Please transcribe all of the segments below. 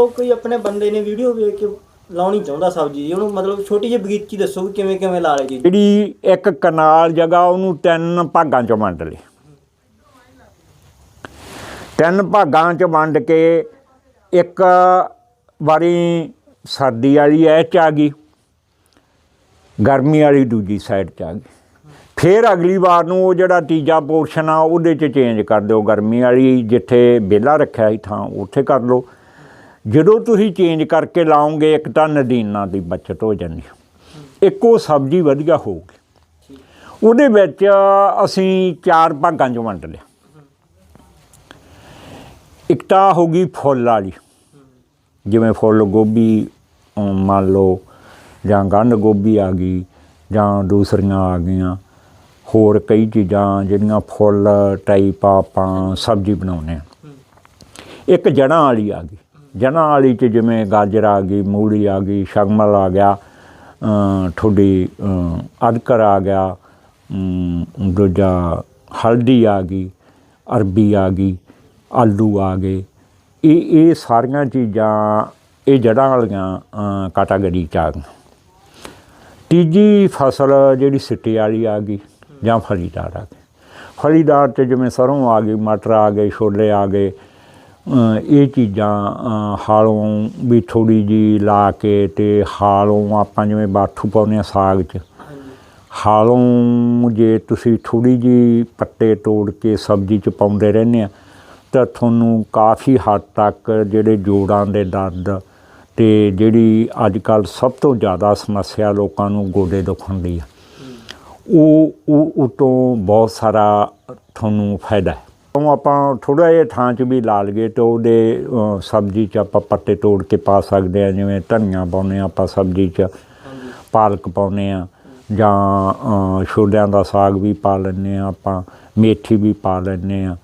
ਲਓ ਕੋਈ ਆਪਣੇ ਬੰਦੇ ਨੇ ਵੀਡੀਓ ਵੇਖ ਕੇ ਲਾਉਣੀ ਚਾਹੁੰਦਾ ਸਬਜ਼ੀ ਜੀ ਉਹਨੂੰ ਮਤਲਬ ਛੋਟੀ ਜਿਹੀ ਬਗੀਚੀ ਦੱਸੋ ਵੀ ਕਿਵੇਂ ਕਿਵੇਂ ਲਾ ਲਈ ਜੀ। ਜਿਹੜੀ ਇੱਕ ਕਨਾਲ ਜਗ੍ਹਾ, ਉਹਨੂੰ ਤਿੰਨ ਭਾਗਾਂ ਚ ਵੰਡ ਲਈ ਤਿੰਨ ਭਾਗਾਂ ਚ ਵੰਡ ਕੇ ਇੱਕ ਵਾਰੀ ਸਰਦੀ ਵਾਲੀ ਐ ਚ ਆ ਗਈ, ਗਰਮੀ ਵਾਲੀ ਦੂਜੀ ਸਾਈਡ ਚ ਆ ਗਈ। ਫਿਰ ਅਗਲੀ ਵਾਰ ਨੂੰ ਉਹ ਜਿਹੜਾ ਤੀਜਾ ਪੋਰਸ਼ਨ ਆ, ਉਹਦੇ ਚ ਚੇਂਜ ਕਰ ਦਿਓ। ਗਰਮੀ ਵਾਲੀ ਜਿੱਥੇ ਵਿਹਲਾ ਰੱਖਿਆ ਸੀ ਥਾਂ, ਉੱਥੇ ਕਰ ਲਓ। ਜਦੋਂ ਤੁਸੀਂ ਚੇਂਜ ਕਰਕੇ ਲਾਓਗੇ, ਇੱਕ ਤਾਂ ਨਦੀਨਾਂ ਦੀ ਬਚਤ ਹੋ ਜਾਂਦੀ ਹੈ ਇੱਕੋ ਸਬਜ਼ੀ ਵਧੀਆ ਹੋਊਗੀ। ਉਹਦੇ ਵਿੱਚ ਅਸੀਂ ਚਾਰ ਭਾਗਾਂ 'ਚ ਵੰਡ ਲਿਆ। ਇੱਕ ਤਾਂ ਹੋ ਗਈ ਫੁੱਲ ਵਾਲੀ। ਜਿਵੇਂ ਫੁੱਲ ਗੋਭੀ ਮੰਨ ਲਓ, ਜਾਂ ਗੰਢ ਗੋਭੀ ਆ ਗਈ, ਜਾਂ ਦੂਸਰੀਆਂ ਆ ਗਈਆਂ। ਹੋਰ ਕਈ ਚੀਜ਼ਾਂ ਜਿਹੜੀਆਂ ਫੁੱਲ ਟਾਈਪ ਆਪਾਂ ਸਬਜ਼ੀ ਬਣਾਉਂਦੇ ਆ। ਇੱਕ ਜੜਾਂ ਵਾਲੀ ਆ ਗਈ। ਜੜਾਂ ਵਾਲੀ ਚ ਜਿਵੇਂ ਗਾਜਰ ਆ ਗਈ ਮੂਲੀ ਆ ਗਈ ਸ਼ਗਮਲ ਆ ਗਿਆ ਅਮ, ਤੁਹਾਡੀ ਅਮ, ਆ ਗਿਆ ਦੂਜਾ ਹਲਦੀ ਆ ਗਈ ਅਰਬੀ ਆ ਗਈ ਆਲੂ ਆ ਗਏ। ਇਹ ਇਹ ਸਾਰੀਆਂ ਚੀਜ਼ਾਂ ਇਹ ਜੜਾਂ ਵਾਲੀਆਂ ਕੈਟਾਗਰੀ ਚ ਆ ਗਈਆਂ। ਤੀਜੀ ਫਸਲ ਜਿਹੜੀ ਸਿੱਟੇ ਵਾਲੀ ਆ ਗਈ ਜਾਂ ਫਲੀਦਾਰ ਆ ਗਈ। ਫਲੀਦਾਰ ਚ ਜਿਵੇਂ ਸਰੋਂ ਆ ਗਈ ਮਟਰ ਆ ਗਏ ਛੋਲੇ ਆ ਗਏ ਇਹ ਚੀਜ਼ਾਂ ਹਾਲੋਂ ਵੀ ਥੋੜੀ ਜੀ ਲਾ ਕੇ ਤੇ ਹਾਲੋਂ ਆਪਾਂ ਜਿਵੇਂ ਬਾਠੂ ਪਾਉਂਦੇ ਆ ਸਾਗ 'ਚ। ਹਾਲੋਂ ਜੇ ਤੁਸੀਂ ਥੋੜੀ ਜੀ ਪੱਤੇ ਤੋੜ ਕੇ ਸਬਜ਼ੀ 'ਚ ਪਾਉਂਦੇ ਰਹਿੰਦੇ ਆ ਤਾਂ ਤੁਹਾਨੂੰ ਕਾਫੀ ਹੱਦ ਤੱਕ ਜਿਹੜੇ ਜੋੜਾਂ ਦੇ ਦਰਦ ਤੇ ਜਿਹੜੀ ਅੱਜ ਕੱਲ ਸਭ ਤੋਂ ਜ਼ਿਆਦਾ ਸਮੱਸਿਆ ਲੋਕਾਂ ਨੂੰ ਗੋਡੇ ਦੁਖਣ ਦੀ ਆ। ਉਹ ਉਹ ਉਹ ਤੋਂ ਬਹੁਤ ਸਾਰਾ ਤੁਹਾਨੂੰ ਫਾਇਦਾ ਹੈ। ਉਹ ਆਪਾਂ ਥੋੜਾ ਜਿਹਾ ਥਾਂ 'ਚ ਵੀ ਲਾ ਲਈਏ ਤਾਂ ਉਹਦੇ ਸਬਜ਼ੀ 'ਚ ਆਪਾਂ ਪੱਤੇ ਤੋੜ ਕੇ ਪਾ ਸਕਦੇ ਆ ਜਿਵੇਂ ਧਨੀਆ ਪਾਉਂਦੇ ਆ ਆਪਾਂ ਸਬਜ਼ੀ 'ਚ ਪਾਲਕ ਪਾਉਂਦੇ ਆ ਜਾਂ ਛੋਲਿਆਂ ਦਾ ਸਾਗ ਵੀ ਪਾ ਲੈਂਦੇ ਆ ਆਪਾਂ ਮੇਥੀ ਵੀ ਪਾ ਲੈਂਦੇ ਆ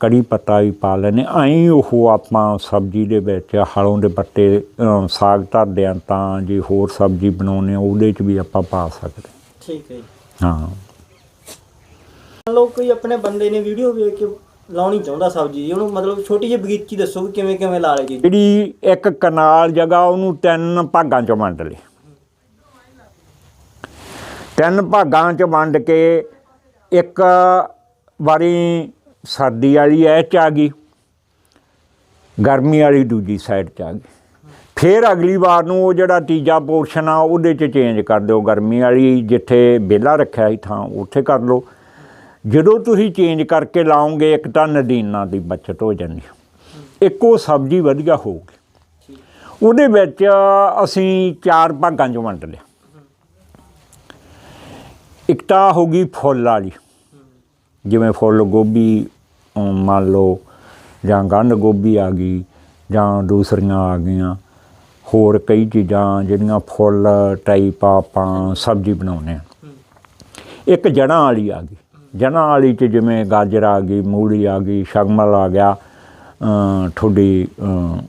ਕੜੀ ਪੱਤਾ ਵੀ ਪਾ ਲੈਂਦੇ ਐਂ ਉਹ ਆਪਾਂ ਸਬਜ਼ੀ ਦੇ ਵਿੱਚ ਹਲੋਂ ਦੇ ਪੱਤੇ ਸਾਗ ਧਰਦੇ ਆ ਤਾਂ ਜੇ ਹੋਰ ਸਬਜ਼ੀ ਬਣਾਉਂਦੇ ਆ ਉਹਦੇ 'ਚ ਵੀ ਆਪਾਂ ਪਾ ਸਕਦੇ ਠੀਕ ਹੈ ਹਾਂ। ਲਓ ਕੋਈ ਆਪਣੇ ਬੰਦੇ ਨੇ ਵੀਡੀਓ ਵੇਖ ਕੇ ਲਾਉਣੀ ਚਾਹੁੰਦਾ ਸਬਜ਼ੀ ਜੀ। ਉਹਨੂੰ ਮਤਲਬ ਛੋਟੀ ਜਿਹੀ ਬਗੀਚੀ ਦੱਸੋ ਵੀ ਕਿਵੇਂ ਕਿਵੇਂ ਲਾ ਲਈ ਜੀ। ਜਿਹੜੀ ਇੱਕ ਕਨਾਲ ਜਗ੍ਹਾ ਉਹਨੂੰ ਤਿੰਨ ਭਾਗਾਂ ਚ ਵੰਡ ਲਈ ਤਿੰਨ ਭਾਗਾਂ ਚ ਵੰਡ ਕੇ ਇੱਕ ਵਾਰੀ ਸਰਦੀ ਵਾਲੀ ਐ ਚ ਆ ਗਈ। ਗਰਮੀ ਵਾਲੀ ਦੂਜੀ ਸਾਈਡ ਚ ਆ ਗਈ। ਫਿਰ ਅਗਲੀ ਵਾਰ ਨੂੰ ਉਹ ਜਿਹੜਾ ਤੀਜਾ ਪੋਰਸ਼ਨ ਆ, ਉਹਦੇ ਚ ਚੇਂਜ ਕਰ ਦਿਓ। ਗਰਮੀ ਵਾਲੀ ਜਿੱਥੇ ਵਿਹਲਾ ਰੱਖਿਆ ਸੀ ਥਾਂ, ਉੱਥੇ ਕਰ ਲਓ। ਜਦੋਂ ਤੁਸੀਂ ਚੇਂਜ ਕਰਕੇ ਲਾਓਗੇ, ਇੱਕ ਤਾਂ ਨਦੀਨਾਂ ਦੀ ਬਚਤ ਹੋ ਜਾਂਦੀ ਹੈ ਇੱਕੋ ਸਬਜ਼ੀ ਵਧੀਆ ਹੋਊਗੀ। ਉਹਦੇ ਵਿੱਚ ਅਸੀਂ ਚਾਰ ਭਾਗਾਂ 'ਚ ਵੰਡ ਲਿਆ। ਇੱਕ ਤਾਂ ਹੋ ਗਈ ਫੁੱਲ ਵਾਲੀ। ਜਿਵੇਂ ਫੁੱਲ ਗੋਭੀ ਮੰਨ ਲਓ, ਜਾਂ ਗੰਢ ਗੋਭੀ ਆ ਗਈ, ਜਾਂ ਦੂਸਰੀਆਂ ਆ ਗਈਆਂ। ਹੋਰ ਕਈ ਚੀਜ਼ਾਂ ਜਿਹੜੀਆਂ ਫੁੱਲ ਟਾਈਪ ਆਪਾਂ ਸਬਜ਼ੀ ਬਣਾਉਂਦੇ ਆ। ਇੱਕ ਜੜਾਂ ਵਾਲੀ ਆ ਗਈ। ਜੜਾਂ ਵਾਲੀ ਚ ਜਿਵੇਂ ਗਾਜਰ ਆ ਗਈ ਮੂਲੀ ਆ ਗਈ ਸ਼ਗਮਲ ਆ ਗਿਆ ਤੁਹਾਡੀ ਅ,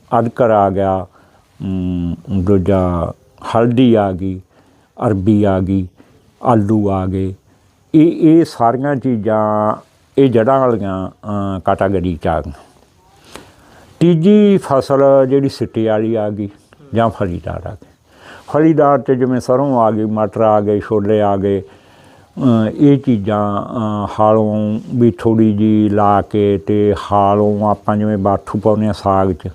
ਆ ਗਿਆ ਦੂਜਾ ਹਲਦੀ ਆ ਗਈ ਅਰਬੀ ਆ ਗਈ ਆਲੂ ਆ ਗਏ। ਇਹ ਇਹ ਸਾਰੀਆਂ ਚੀਜ਼ਾਂ ਇਹ ਜੜਾਂ ਵਾਲੀਆਂ ਕੈਟਾਗਰੀ ਚ ਆ ਗਈਆਂ। ਤੀਜੀ ਫਸਲ ਜਿਹੜੀ ਸਿੱਟੇ ਵਾਲੀ ਆ ਗਈ ਜਾਂ ਫਲੀਦਾਰ ਆ ਗਈ। ਫਲੀਦਾਰ ਤੇ ਜਿਵੇਂ ਸਰੋਂ ਆ ਗਈ ਮਟਰ ਆ ਗਏ ਛੋਲੇ ਆ ਗਏ ਇਹ ਚੀਜ਼ਾਂ ਹਾਲੋਂ ਵੀ ਥੋੜੀ ਜੀ ਲਾ ਕੇ ਤੇ ਹਾਲੋਂ ਆਪਾਂ ਜਿਵੇਂ ਬਾਠੂ ਪਾਉਂਦੇ ਆ ਸਾਗ 'ਚ।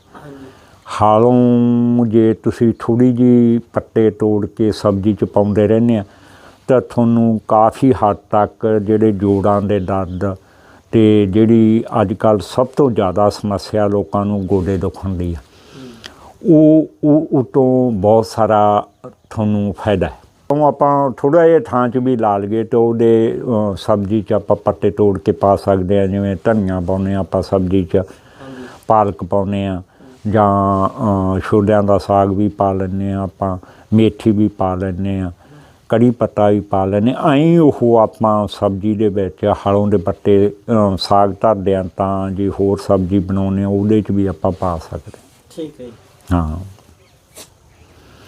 ਹਾਲੋਂ ਜੇ ਤੁਸੀਂ ਥੋੜੀ ਜੀ ਪੱਤੇ ਤੋੜ ਕੇ ਸਬਜ਼ੀ 'ਚ ਪਾਉਂਦੇ ਰਹਿੰਦੇ ਆ ਤਾਂ ਤੁਹਾਨੂੰ ਕਾਫੀ ਹੱਦ ਤੱਕ ਜਿਹੜੇ ਜੋੜਾਂ ਦੇ ਦਰਦ ਤੇ ਜਿਹੜੀ ਅੱਜ ਕੱਲ ਸਭ ਤੋਂ ਜ਼ਿਆਦਾ ਸਮੱਸਿਆ ਲੋਕਾਂ ਨੂੰ ਗੋਡੇ ਦੁਖਣ ਦੀ ਆ, ਉਹ ਉਹ ਉਹ ਤੋਂ ਬਹੁਤ ਸਾਰਾ ਤੁਹਾਨੂੰ ਫਾਇਦਾ ਹੈ। ਉਹ ਆਪਾਂ ਥੋੜਾ ਜਿਹਾ ਥਾਂ 'ਚ ਵੀ ਲਾ ਲਈਏ ਤਾਂ ਉਹਦੇ ਸਬਜ਼ੀ 'ਚ ਆਪਾਂ ਪੱਤੇ ਤੋੜ ਕੇ ਪਾ ਸਕਦੇ ਆ ਜਿਵੇਂ ਧਨੀਆ ਪਾਉਂਦੇ ਆ ਆਪਾਂ ਸਬਜ਼ੀ 'ਚ ਪਾਲਕ ਪਾਉਂਦੇ ਆ ਜਾਂ ਛੋਲਿਆਂ ਦਾ ਸਾਗ ਵੀ ਪਾ ਲੈਂਦੇ ਆ ਆਪਾਂ ਮੇਥੀ ਵੀ ਪਾ ਲੈਂਦੇ ਆ ਕੜੀ ਪੱਤਾ ਵੀ ਪਾ ਲੈਂਦੇ ਐਂ ਉਹ ਆਪਾਂ ਸਬਜ਼ੀ ਦੇ ਵਿੱਚ ਹਲੋਂ ਦੇ ਪੱਤੇ ਸਾਗ ਧਰਦੇ ਆ ਤਾਂ ਜੇ ਹੋਰ ਸਬਜ਼ੀ ਬਣਾਉਂਦੇ ਆ ਉਹਦੇ 'ਚ ਵੀ ਆਪਾਂ ਪਾ ਸਕਦੇ ਠੀਕ ਹੈ ਹਾਂ।